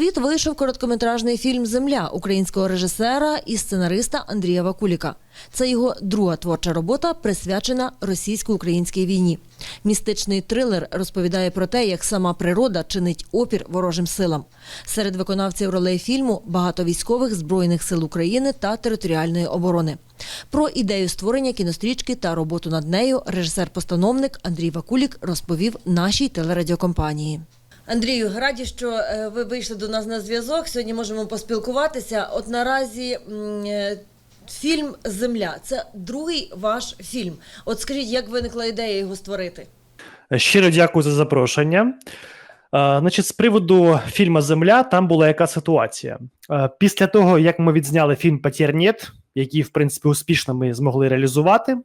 Світ вийшов короткометражний фільм Земля українського режисера і сценариста Андрія Вакуліка. Це його друга творча робота, присвячена російсько-українській війні. Містичний трилер розповідає про те, як сама природа чинить опір ворожим силам. Серед виконавців ролей фільму багато військових збройних сил України та територіальної оборони. Про ідею створення кінострічки та роботу над нею режисер-постановник Андрій Вакулік розповів нашій телерадіокомпанії. Андрію, раді, що е, ви вийшли до нас на зв'язок. Сьогодні можемо поспілкуватися. От наразі е, фільм Земля це другий ваш фільм. От скажіть, як виникла ідея його створити? Щиро дякую за запрошення. Е, Значить, з приводу фільму Земля там була яка ситуація. Після того, як ми відзняли фільм «Потернєт», який, в принципі, успішно ми змогли реалізувати,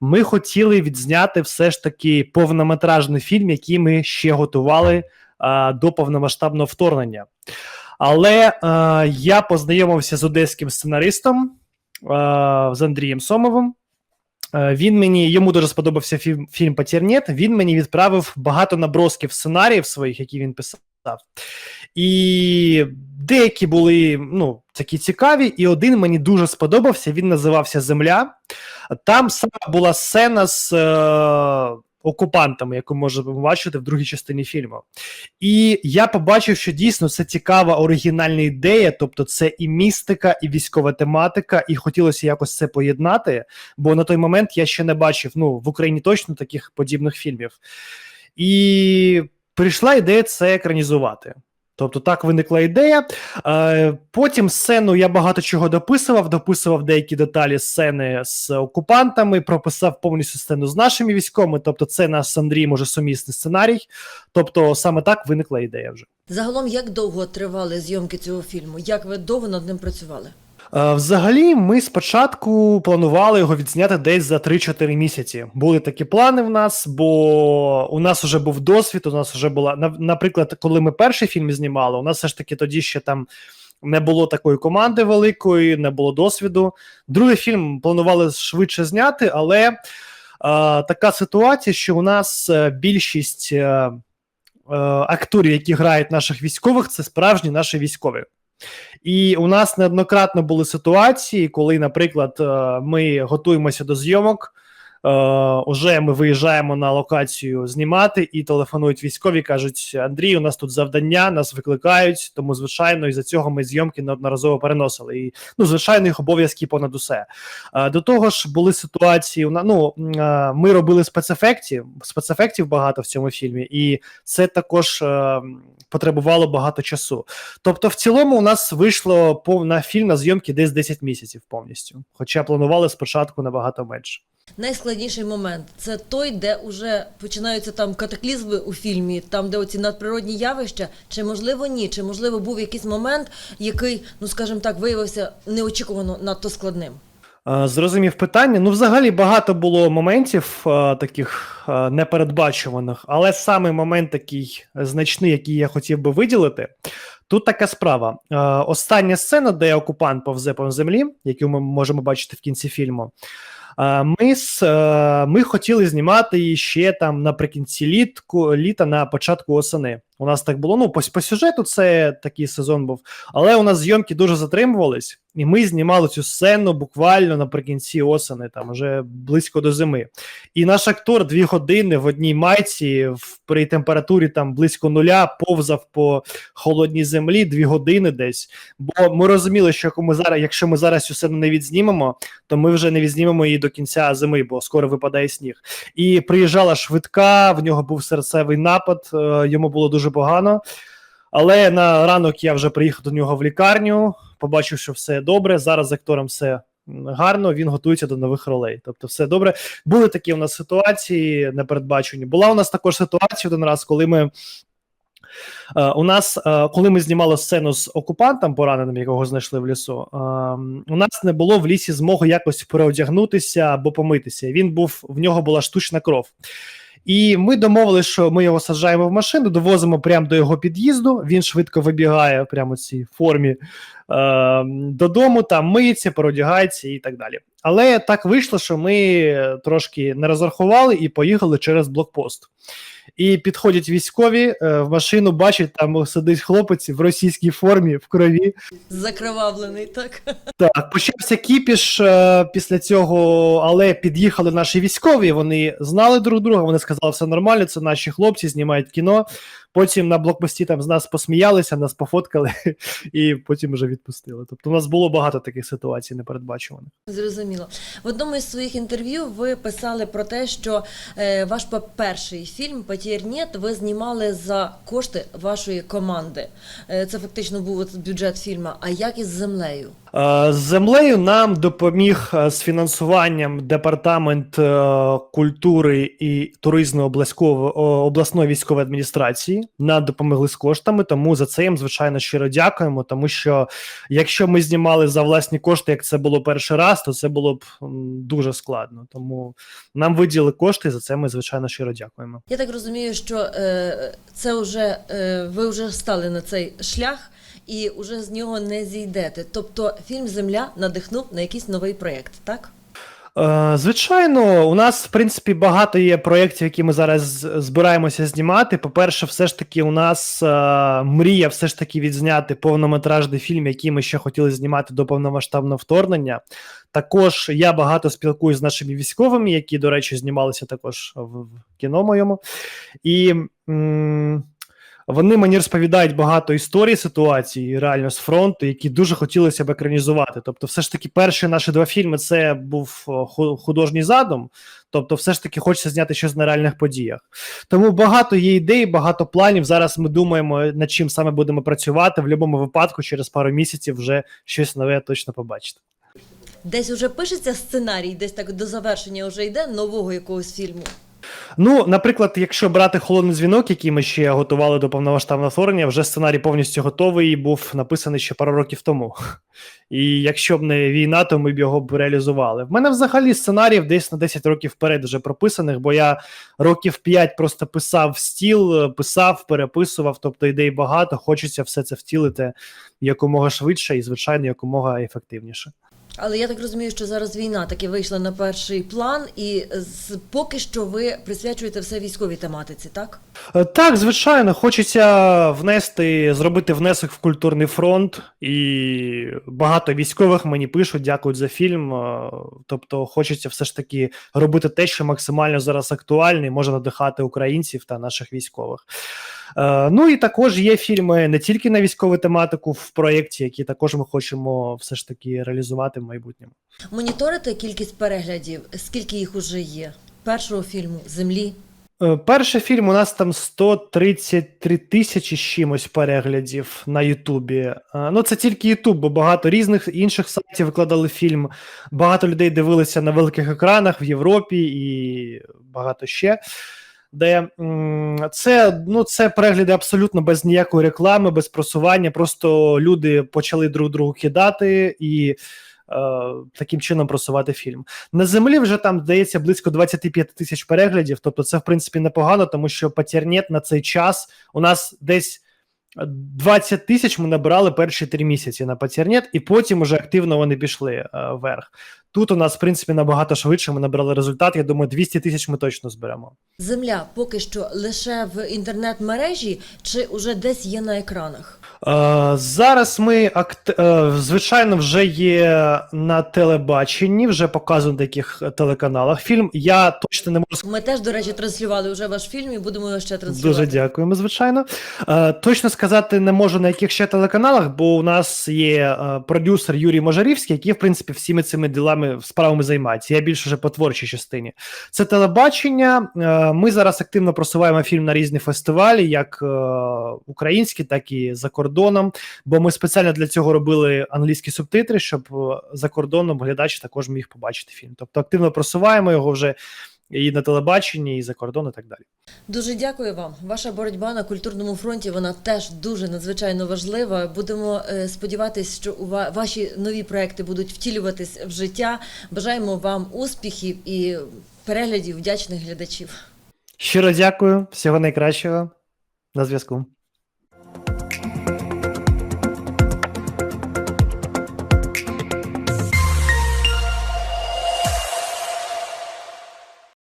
ми хотіли відзняти все ж таки повнометражний фільм, який ми ще готували до повномасштабного вторгнення. Але е, я познайомився з одеським сценаристом е, з Андрієм Сомовим. Е, Він мені йому дуже сподобався фільм, фільм «Потернєт». Він мені відправив багато набросків сценаріїв своїх, які він писав. І деякі були ну, такі цікаві, і один мені дуже сподобався. Він називався Земля. Там саме була сцена з е, окупантами, яку можемо бачити в другій частині фільму. І я побачив, що дійсно це цікава оригінальна ідея, тобто це і містика, і військова тематика, і хотілося якось це поєднати, бо на той момент я ще не бачив ну, в Україні точно таких подібних фільмів. І прийшла ідея це екранізувати. Тобто так виникла ідея. Е, Потім сцену я багато чого дописував, дописував деякі деталі сцени з окупантами, прописав повністю сцену з нашими військовими. Тобто, це наш Андрій може сумісний сценарій. Тобто, саме так виникла ідея вже. Загалом, як довго тривали зйомки цього фільму? Як ви довго над ним працювали? Е, Взагалі, ми спочатку планували його відзняти десь за 3-4 місяці. Були такі плани в нас, бо у нас вже був досвід. У нас вже була наприклад, коли ми перший фільм знімали, у нас все ж таки тоді ще там не було такої команди великої, не було досвіду. Другий фільм планували швидше зняти, але е, така ситуація, що у нас е, більшість е, е, акторів, які грають наших військових, це справжні наші військові. І у нас неоднократно були ситуації, коли, наприклад, е, ми готуємося до зйомок. Е, Уже ми виїжджаємо на локацію знімати і телефонують військові. кажуть: Андрій, у нас тут завдання, нас викликають. Тому, звичайно, із за цього ми зйомки неодноразово переносили. І ну, звичайно, їх обов'язки понад усе. Е, До того ж, були ситуації. Ну е, ми робили спецефектів, спецефектів багато в цьому фільмі, і це також потребувало багато часу. Тобто, в цілому, у нас вийшло пов- на фільм на зйомки десь 10 місяців повністю. Хоча планували спочатку набагато менше. Найскладніший момент це той, де вже починаються там катаклізми у фільмі, там, де оці надприродні явища, чи можливо ні, чи можливо був якийсь момент, який, ну скажімо так, виявився неочікувано надто складним. Зрозумів питання. Ну, взагалі багато було моментів таких непередбачуваних, але саме момент такий значний, який я хотів би виділити. Тут така справа. Остання сцена, де окупант повзе по землі, яку ми можемо бачити в кінці фільму. Е, Ми, з, е, ми хотіли знімати її ще там наприкінці літку, літа на початку осени. У нас так було. Ну, по, по сюжету це такий сезон був, але у нас зйомки дуже затримувались, і ми знімали цю сцену буквально наприкінці осени, там вже близько до зими. І наш актор дві години в одній майці в при температурі там близько нуля повзав по холодній землі дві години десь. Бо ми розуміли, що ми зараз, якщо ми зараз цю сцену не відзнімемо, то ми вже не відзнімемо її до кінця зими, бо скоро випадає сніг. І приїжджала швидка, в нього був серцевий напад, е, йому було дуже погано. Але на ранок я вже приїхав до нього в лікарню, побачив, що все добре. Зараз з актором все гарно, він готується до нових ролей. Тобто, все добре. Були такі у нас ситуації непередбачені. Була у нас також ситуація один раз, коли ми. Е, у нас, е, коли ми знімали сцену з окупантом пораненим, якого знайшли в лісу, е, у нас не було в лісі змоги якось переодягнутися або помитися. Він був в нього була штучна кров. І ми домовилися, що ми його саджаємо в машину, довозимо прямо до його під'їзду. Він швидко вибігає прямо в цій формі е, додому, там миється, переодягається і так далі. Але так вийшло, що ми трошки не розрахували і поїхали через блокпост. І підходять військові е, в машину, бачать, там сидить хлопець в російській формі, в крові. Закривавлений, так? Так, почався кіпіш е, після цього, але під'їхали наші військові. Вони знали друг друга. Вони сказали, все нормально, це наші хлопці, знімають кіно. Потім на блокпості там з нас посміялися, нас пофоткали і потім вже відпустили. Тобто, у нас було багато таких ситуацій непередбачуваних. Зрозуміло. В одному із своїх інтерв'ю ви писали про те, що е, ваш перший фільм «Потєрнєт» ви знімали за кошти вашої команди. Е, це фактично був бюджет фільму. А як із землею? Е, З землею нам допоміг е, з фінансуванням департамент е, культури і туризму обласної військової адміністрації. Нам допомогли з коштами, тому за це їм звичайно щиро дякуємо. Тому що якщо ми знімали за власні кошти, як це було перший раз, то це було б дуже складно. Тому нам виділили кошти. За це ми звичайно щиро дякуємо. Я так розумію, що е, це вже е, ви вже стали на цей шлях і вже з нього не зійдете. Тобто фільм Земля надихнув на якийсь новий проєкт, так? Е, Звичайно, у нас в принципі багато є проєктів, які ми зараз збираємося знімати. По-перше, все ж таки, у нас е, мрія все ж таки відзняти повнометражний фільм, який ми ще хотіли знімати до повномасштабного вторгнення. Також я багато спілкуюся з нашими військовими, які, до речі, знімалися також в, кіно моєму. І м, вони мені розповідають багато історій ситуацій реально з фронту, які дуже хотілося б екранізувати. Тобто, все ж таки, перші наші два фільми це був художній задум. Тобто, все ж таки хочеться зняти щось на реальних подіях. Тому багато є ідей, багато планів. Зараз ми думаємо, над чим саме будемо працювати. В будь-якому випадку, через пару місяців вже щось нове точно побачите. Десь уже пишеться сценарій, десь так до завершення вже йде нового якогось фільму. Ну, наприклад, якщо брати холодний дзвінок, який ми ще готували до повномасштабного вторгнення, вже сценарій повністю готовий і був написаний ще пару років тому. І якщо б не війна, то ми б його б реалізували. В мене взагалі сценаріїв десь на 10 років вперед вже прописаних, бо я років 5 просто писав стіл, писав, переписував, тобто ідей багато. Хочеться все це втілити якомога швидше і, звичайно, якомога ефективніше. Але я так розумію, що зараз війна таки вийшла на перший план, і поки що ви присвячуєте все військовій тематиці, так? Е, Так, звичайно, хочеться внести, зробити внесок в культурний фронт, і багато військових мені пишуть, дякують за фільм. е, Тобто, хочеться все ж таки робити те, що максимально зараз актуальне, і може надихати українців та наших військових. Е, Ну і також є фільми не тільки на військову тематику в проєкті, які також ми хочемо все ж таки реалізувати в майбутньому. Моніторите кількість переглядів, скільки їх уже є? Першого фільму Землі. Е, Перший фільм у нас там 133 тисячі з чимось переглядів на Ютубі. Е, Ну, це тільки Ютуб, бо багато різних інших сайтів викладали фільм. Багато людей дивилися на великих екранах в Європі і багато ще. Де це, ну, це перегляди абсолютно без ніякої реклами, без просування. Просто люди почали друг другу кидати і е, таким чином просувати фільм. На землі вже там здається близько 25 тисяч переглядів. Тобто, це в принципі непогано, тому що Патернет на цей час у нас десь 20 тисяч ми набирали перші три місяці на Патернет, і потім уже активно вони пішли е, вверх. Тут у нас, в принципі, набагато швидше ми набрали результат. Я думаю, 200 тисяч ми точно зберемо. Земля поки що лише в інтернет-мережі чи уже десь є на екранах? Е, зараз ми акт... е, звичайно вже є на телебаченні, вже показано на деяких телеканалах. Фільм я точно не можу Ми теж, до речі, транслювали вже ваш фільм і будемо його ще транслювати. Дуже дякуємо, звичайно. Е, точно сказати не можу на яких ще телеканалах, бо у нас є е, продюсер Юрій Можарівський, який, в принципі, всіми цими ділами справами займається. Я більше вже по творчій частині. Це телебачення. Е, ми зараз активно просуваємо фільм на різні фестивалі, як е, українські, так і за кордоном. Бо ми спеціально для цього робили англійські субтитри, щоб е, за кордоном глядач також міг побачити фільм. Тобто активно просуваємо його вже і на телебаченні, і за кордон, і так далі. Дуже дякую вам. Ваша боротьба на культурному фронті вона теж дуже надзвичайно важлива. Будемо е, сподіватися, що у ваші нові проекти будуть втілюватись в життя. Бажаємо вам успіхів і переглядів вдячних глядачів. Щиро дякую, всього найкращого. На зв'язку.